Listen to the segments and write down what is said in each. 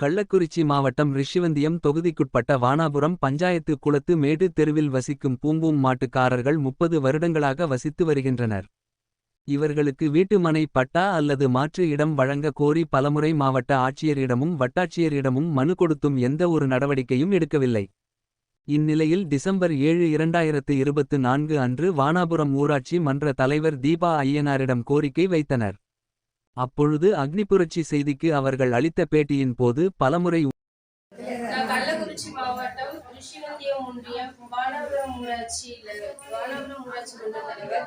கள்ளக்குறிச்சி மாவட்டம் ரிஷிவந்தியம் தொகுதிக்குட்பட்ட வானாபுரம் பஞ்சாயத்து குளத்து மேடு தெருவில் வசிக்கும் பூம்பூம் மாட்டுக்காரர்கள் முப்பது வருடங்களாக வசித்து வருகின்றனர். இவர்களுக்கு வீட்டுமனை பட்டா அல்லது மாற்று இடம் வழங்க கோரி பலமுறை மாவட்ட ஆட்சியரிடமும் வட்டாட்சியரிடமும் மனு கொடுத்தும் எந்த ஒரு நடவடிக்கையும் எடுக்கவில்லை. இந்நிலையில் டிசம்பர் ஏழு இரண்டாயிரத்து இருபத்து நான்கு அன்று வானாபுரம் ஊராட்சி மன்ற தலைவர் தீபா ஐயனாரிடம் கோரிக்கை வைத்தனர். அப்பொழுது அக்னிபுரட்சி செய்திக்கு அவர்கள் அளித்த பேட்டியின் போது பலமுறை கள்ளக்குறிச்சி மாவட்டம் ரிஷிவந்தியம் ஒன்றியம் வானபுரம் ஊராட்சியில வானபுரம் ஊராட்சி மன்ற தலைவர்.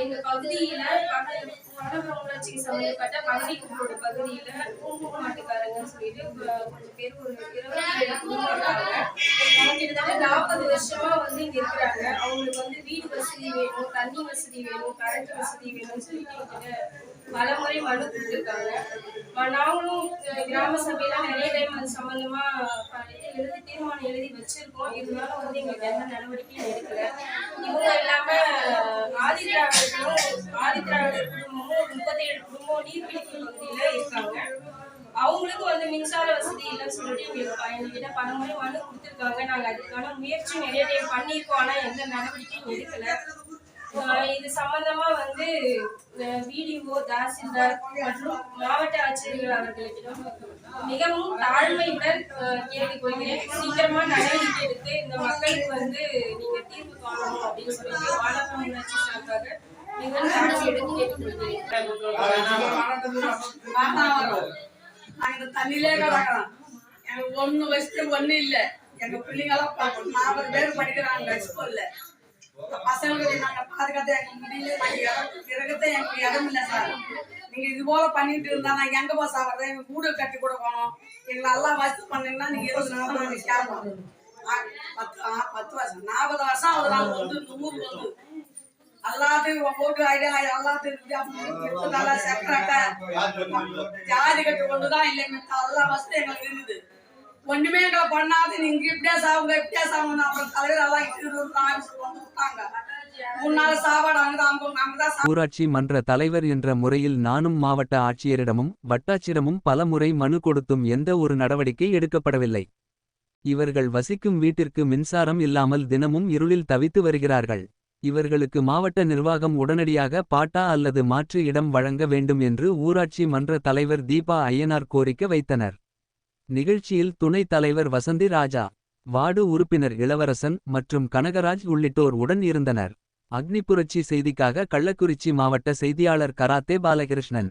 எங்க பகுதியில வானபுரம் ஊராட்சிக்கு சம்பந்தப்பட்ட பகுதி பகுதிக்குட்பட்ட பகுதியில பூம்பு மாட்டுக்காரங்கன்னு சொல்லிட்டு கொஞ்சம் பேர் ஒரு கிட்டத்தட்ட நாற்பது வருஷமா வந்து இங்க இருக்கிறாங்க. அவங்களுக்கு வந்து வீடு வசதி வேணும் தண்ணி வசதி வேணும் கரண்ட் வசதி வேணும்னு சொல்லிட்டு பலமுறை மனு கொடுத்துருக்காங்க நாங்களும் கிராம சபையெல்லாம் நிறைய டைம் அது சம்பந்தமா எழுதி தீர்மானம் எழுதி வச்சிருக்கோம். இருந்தாலும் வந்து எங்களுக்கு எந்த நடவடிக்கையும் எடுக்கல. இவங்க இல்லாம ஆதி திராவிடர்களும் குடும்பமும் முப்பத்தேழு குடும்பம் நீர்பிடிப்பு பகுதியில இருக்காங்க. அவங்களுக்கு வந்து மின்சார வசதி இல்லைன்னு சொல்லிட்டு எங்களுக்கு எங்ககிட்ட பல முறை மனு கொடுத்துருக்காங்க. நாங்கள் அதுக்கான முயற்சி நிறைய டைம் பண்ணியிருக்கோம். ஆனால் எந்த நடவடிக்கையும் எடுக்கல. இது சம்பந்தமா வந்து வீடிஓ தாசில்தார் மற்றும் மாவட்ட ஆட்சியர்கள் அவர்களிடம் மிகவும் தாழ்மையுடன் ஆஹ் கேட்டுக்கொள்கிறேன் சீக்கிரமா நடவடிக்கை எடுத்து இந்த மக்களுக்கு வந்து நீங்க தீர்வு காணணும் அப்படின்னு சொல்லி வாழப்பா ஊராட்சி சார்பாக மிகவும் தாழ்மையுடன் கேட்டுக்கொள்கிறேன் வாத்தாவரம். நாங்க எனக்கு ஒண்ணு வயசு ஒண்ணு இல்ல. எங்க பிள்ளைங்க எல்லாம் நாற்பது பேர் படிக்கிறாங்க ஸ்கூல்ல பசங்களுக்கு நாங்க பாதுகாத்து எங்க முடியல நாங்க இடம் இறக்கத்தை எங்களுக்கு இடம் இல்லை சார். நீங்க இது போல பண்ணிட்டு இருந்தா நாங்க எங்க போய் சாப்பிடுறது எங்க வீடு கட்டி கொடுக்கணும் எங்களை எல்லாம் வசதி பண்ணீங்கன்னா நீங்க இருபது நாள் நாங்க கேட்போம் ஆ, பத்து ஆ, பத்து வருஷம் நாற்பது வருஷம் ஆகுது நாங்க வந்து இந்த ஊருக்கு வந்து. எல்லாத்தையும் போட்டு ஐடியா எல்லாத்தையும் நல்லா செப்பரேட்டா ஜாதி கட்டு கொண்டுதான் இல்லை மித்த. எல்லா வசதி எங்களுக்கு இருக்குது ஒண்ணுமே எங்களை பண்ணாது. நீங்க இப்படியே சாவுங்க இப்படியே சாவுங்க அப்புறம் தலைவர் எல்லாம் இட்டு ஆஃபீஸுக்கு வந்து விட்டாங்க. ஊராட்சி மன்ற தலைவர் என்ற முறையில் நானும் மாவட்ட ஆட்சியரிடமும் வட்டாட்சியரமும் பல முறை மனு கொடுத்தும் எந்த ஒரு நடவடிக்கை எடுக்கப்படவில்லை. இவர்கள் வசிக்கும் வீட்டிற்கு மின்சாரம் இல்லாமல் தினமும் இருளில் தவித்து வருகிறார்கள். இவர்களுக்கு மாவட்ட நிர்வாகம் உடனடியாக பாட்டா அல்லது மாற்று இடம் வழங்க வேண்டும் என்று ஊராட்சி மன்ற தலைவர் தீபா ஐயனார் கோரிக்கை வைத்தனர். நிகழ்ச்சியில் துணைத் தலைவர் வசந்தி ராஜா வார்டு உறுப்பினர் இளவரசன் மற்றும் கனகராஜ் உள்ளிட்டோர் உடன் இருந்தனர். அக்னிபுரட்சி செய்திக்காக கள்ளக்குறிச்சி மாவட்ட செய்தியாளர் கராத்தே பாலகிருஷ்ணன்.